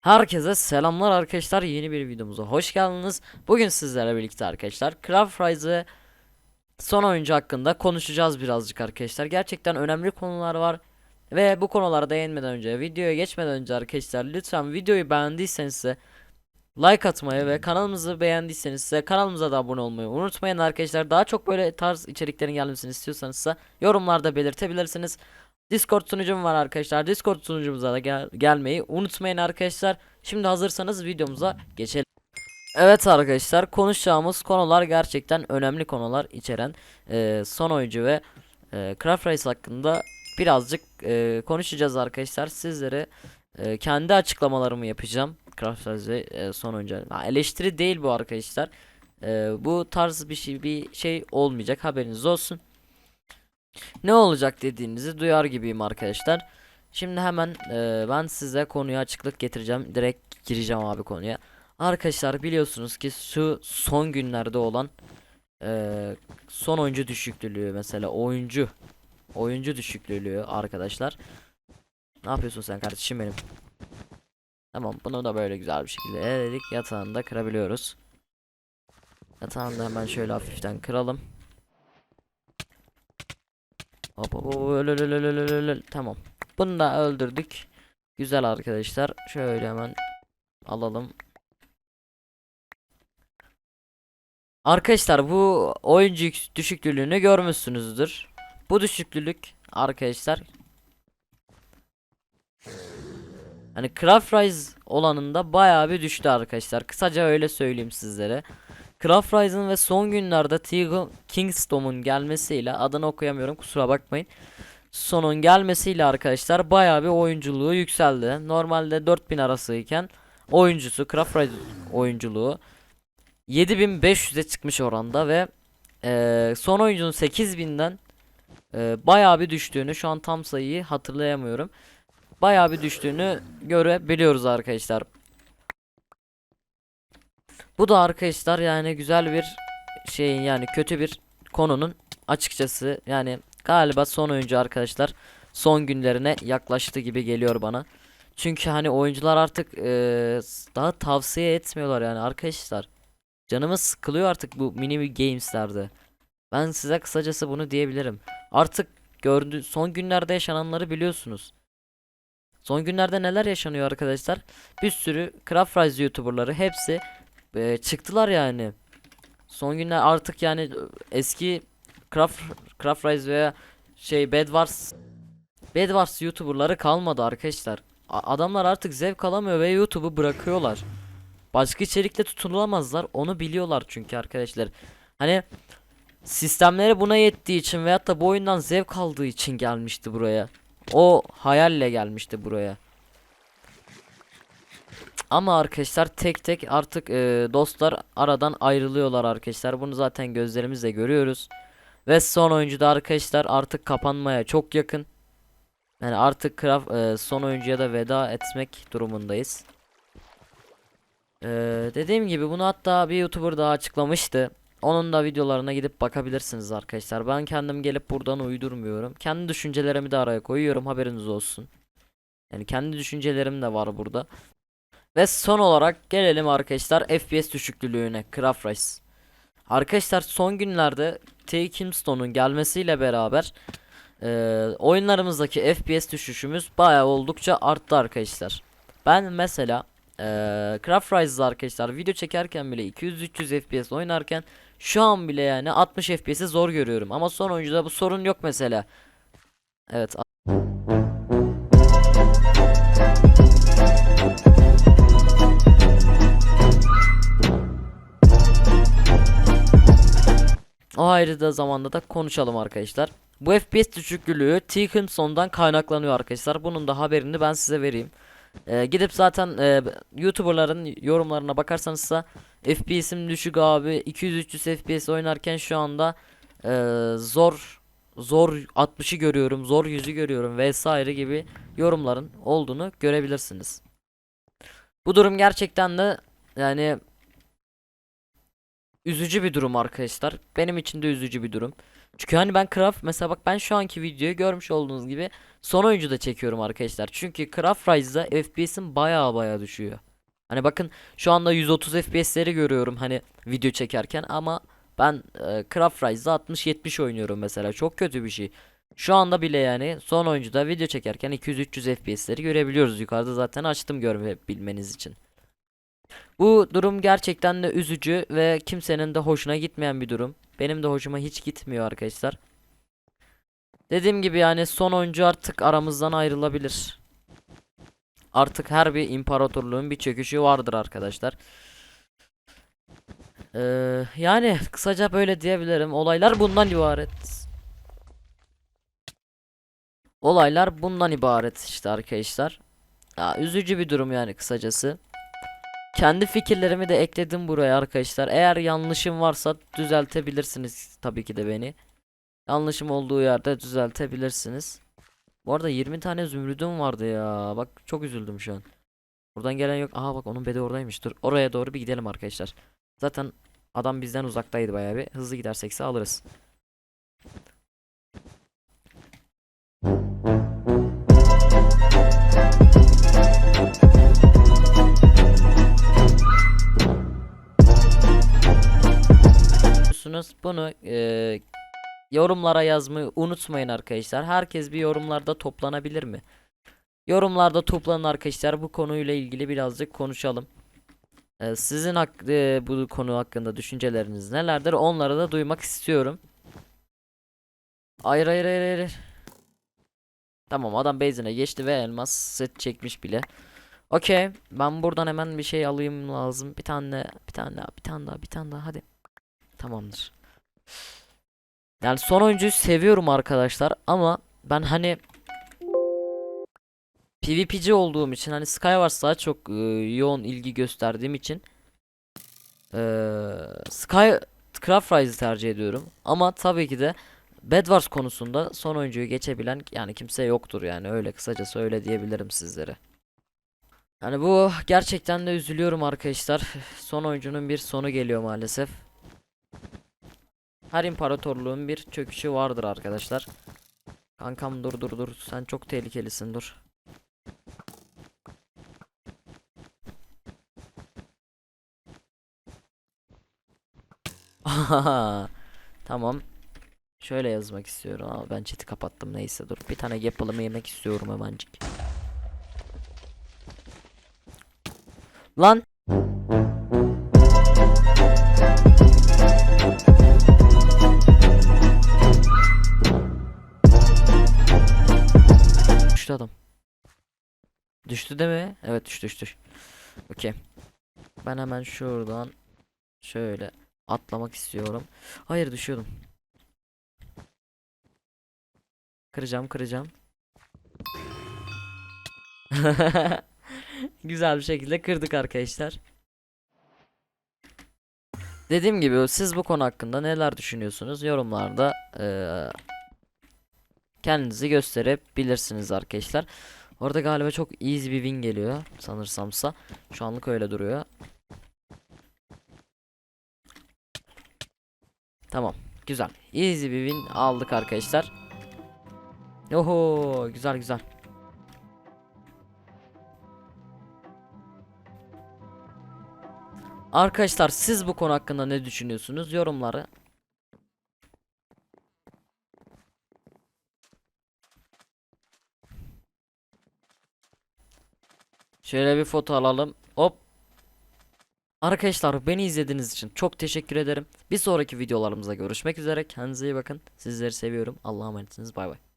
Herkese selamlar arkadaşlar yeni bir videomuza hoş geldiniz. Bugün sizlerle birlikte arkadaşlar Craft Rise'ı son oyuncu hakkında konuşacağız birazcık arkadaşlar. Gerçekten önemli konular var. Ve bu konulara değinmeden önce videoya geçmeden önce arkadaşlar lütfen videoyu beğendiyseniz ise like atmayı ve kanalımızı beğendiyseniz ise kanalımıza da abone olmayı unutmayın arkadaşlar. Daha çok böyle tarz içeriklerin gelmesini istiyorsanız ise yorumlarda belirtebilirsiniz. Discord sunucum var arkadaşlar. Discord sunucumuza da gel- gelmeyi unutmayın arkadaşlar. Şimdi hazırsanız videomuza geçelim. Evet arkadaşlar konuşacağımız konular gerçekten önemli konular içeren e, son oyuncu ve e, Craft Race hakkında birazcık e, konuşacağız arkadaşlar. Sizlere e, kendi açıklamalarımı yapacağım. Craft Race e, son oyuncu. Ha, eleştiri değil bu arkadaşlar. E, bu tarz bir şey bir şey olmayacak haberiniz olsun. Ne olacak dediğinizi duyar gibiyim arkadaşlar. Şimdi hemen e, ben size konuya açıklık getireceğim. Direkt gireceğim abi konuya. Arkadaşlar biliyorsunuz ki şu son günlerde olan e, son oyuncu düşüklülüğü mesela oyuncu oyuncu düşüklülüğü arkadaşlar. Ne yapıyorsun sen kardeşim benim? Tamam bunu da böyle güzel bir şekilde eledik. Yatağını da kırabiliyoruz. Yatağını da hemen şöyle hafiften kıralım. Hop hop. Tamam. Bunu da öldürdük. Güzel arkadaşlar. Şöyle hemen alalım. Arkadaşlar bu oyuncu düşüklülüğünü görmüşsünüzdür. Bu düşüklülük arkadaşlar Hani Craft Rise olanında bayağı bir düştü arkadaşlar. Kısaca öyle söyleyeyim sizlere. Craft Rise'ın ve son günlerde Teagle Kingstom'un gelmesiyle adını okuyamıyorum kusura bakmayın. Sonun gelmesiyle arkadaşlar bayağı bir oyunculuğu yükseldi. Normalde 4000 arasıyken oyuncusu Craft Rise oyunculuğu 7500'e çıkmış oranda ve eee, son oyuncunun 8000'den eee bayağı bir düştüğünü şu an tam sayıyı hatırlayamıyorum. Bayağı bir düştüğünü görebiliyoruz arkadaşlar. Bu da arkadaşlar yani güzel bir şeyin yani kötü bir konunun açıkçası yani galiba son oyuncu arkadaşlar son günlerine yaklaştı gibi geliyor bana. Çünkü hani oyuncular artık eee, daha tavsiye etmiyorlar yani arkadaşlar. Canımız sıkılıyor artık bu mini games'lerde. Ben size kısacası bunu diyebilirim. Artık gördü son günlerde yaşananları biliyorsunuz. Son günlerde neler yaşanıyor arkadaşlar? Bir sürü Craft YouTuber'ları hepsi e, çıktılar yani. Son günler artık yani e, eski Craft Craft Rise veya şey Bed Wars Bed Wars YouTuber'ları kalmadı arkadaşlar. A- adamlar artık zevk alamıyor ve YouTube'u bırakıyorlar. Başka içerikle tutulamazlar. Onu biliyorlar çünkü arkadaşlar. Hani sistemleri buna yettiği için veyahut da bu oyundan zevk aldığı için gelmişti buraya. O hayalle gelmişti buraya. Ama arkadaşlar tek tek artık e, dostlar aradan ayrılıyorlar arkadaşlar. Bunu zaten gözlerimizle görüyoruz. Ve son oyuncu da arkadaşlar artık kapanmaya çok yakın. Yani artık Craft, e, son oyuncuya da veda etmek durumundayız. E, dediğim gibi bunu hatta bir YouTuber daha açıklamıştı. Onun da videolarına gidip bakabilirsiniz arkadaşlar. Ben kendim gelip buradan uydurmuyorum. Kendi düşüncelerimi de araya koyuyorum haberiniz olsun. Yani kendi düşüncelerim de var burada. Ve son olarak gelelim arkadaşlar FPS düşüklülüğüne Craft Race. Arkadaşlar son günlerde T Kimstone'un gelmesiyle beraber eee, oyunlarımızdaki FPS düşüşümüz bayağı oldukça arttı arkadaşlar. Ben mesela eee Craft Rise'da arkadaşlar video çekerken bile 200-300 FPS oynarken şu an bile yani 60 FPS'i zor görüyorum ama son oyuncuda bu sorun yok mesela. Evet ayrı da zamanda da konuşalım arkadaşlar. Bu FPS düşüklüğü T-Crimson'dan kaynaklanıyor arkadaşlar. Bunun da haberini ben size vereyim. Ee, gidip zaten e, YouTuber'ların yorumlarına bakarsanız da FPS'im düşük abi 200-300 FPS oynarken şu anda e, zor zor 60'ı görüyorum, zor 100'ü görüyorum vesaire gibi yorumların olduğunu görebilirsiniz. Bu durum gerçekten de yani üzücü bir durum arkadaşlar. Benim için de üzücü bir durum. Çünkü hani ben Craft mesela bak ben şu anki videoyu görmüş olduğunuz gibi son oyuncuda çekiyorum arkadaşlar. Çünkü Craft Rise'da FPS'im baya baya düşüyor. Hani bakın şu anda 130 FPS'leri görüyorum hani video çekerken ama ben e, Craft Rise'da 60-70 oynuyorum mesela çok kötü bir şey. Şu anda bile yani son oyuncuda video çekerken 200-300 FPS'leri görebiliyoruz. Yukarıda zaten açtım görmebilmeniz için. Bu durum gerçekten de üzücü ve kimsenin de hoşuna gitmeyen bir durum. Benim de hoşuma hiç gitmiyor arkadaşlar. Dediğim gibi yani son oyuncu artık aramızdan ayrılabilir. Artık her bir imparatorluğun bir çöküşü vardır arkadaşlar. Ee, yani kısaca böyle diyebilirim. Olaylar bundan ibaret. Olaylar bundan ibaret işte arkadaşlar. Ya, üzücü bir durum yani kısacası. Kendi fikirlerimi de ekledim buraya arkadaşlar. Eğer yanlışım varsa düzeltebilirsiniz tabii ki de beni. Yanlışım olduğu yerde düzeltebilirsiniz. Bu arada 20 tane zümrüdüm vardı ya. Bak çok üzüldüm şu an. Buradan gelen yok. Aha bak onun bedi oradaymış. Dur oraya doğru bir gidelim arkadaşlar. Zaten adam bizden uzaktaydı bayağı bir. Hızlı gidersekse alırız. Biliyorsunuz bunu e, yorumlara yazmayı unutmayın arkadaşlar. Herkes bir yorumlarda toplanabilir mi? Yorumlarda toplanın arkadaşlar. Bu konuyla ilgili birazcık konuşalım. E, sizin hak, e, bu konu hakkında düşünceleriniz nelerdir? Onları da duymak istiyorum. Hayır hayır hayır hayır. Tamam adam base'ine geçti ve elmas set çekmiş bile. Okey. Ben buradan hemen bir şey alayım lazım. Bir tane bir tane daha bir tane daha bir tane daha hadi. Tamamdır. Yani son oyuncuyu seviyorum arkadaşlar ama ben hani PvP'ci olduğum için hani Skywars'a çok e, yoğun ilgi gösterdiğim için e, Sky Craft Rise'ı tercih ediyorum. Ama tabii ki de Bed Wars konusunda son oyuncuyu geçebilen yani kimse yoktur yani öyle kısacası öyle diyebilirim sizlere. Yani bu gerçekten de üzülüyorum arkadaşlar. Son oyuncunun bir sonu geliyor maalesef. Her imparatorluğun bir çöküşü vardır arkadaşlar. Kankam dur dur dur. Sen çok tehlikelisin dur. tamam. Şöyle yazmak istiyorum. Aa, ben chat'i kapattım neyse dur. Bir tane yapılımı yemek istiyorum hemencik. Lan Düştü değil mi? Evet düştü düştü. Okey. Ben hemen şuradan şöyle atlamak istiyorum. Hayır düşüyordum. Kıracağım kıracağım. Güzel bir şekilde kırdık arkadaşlar. Dediğim gibi siz bu konu hakkında neler düşünüyorsunuz? Yorumlarda eee kendinizi gösterebilirsiniz arkadaşlar. Orada galiba çok easy bir win geliyor sanırsamsa. Şu anlık öyle duruyor. Tamam. Güzel. Easy bir win aldık arkadaşlar. Oho, güzel güzel. Arkadaşlar siz bu konu hakkında ne düşünüyorsunuz? Yorumları Şöyle bir foto alalım. Hop. Arkadaşlar beni izlediğiniz için çok teşekkür ederim. Bir sonraki videolarımızda görüşmek üzere. Kendinize iyi bakın. Sizleri seviyorum. Allah'a emanetsiniz. Bay bay.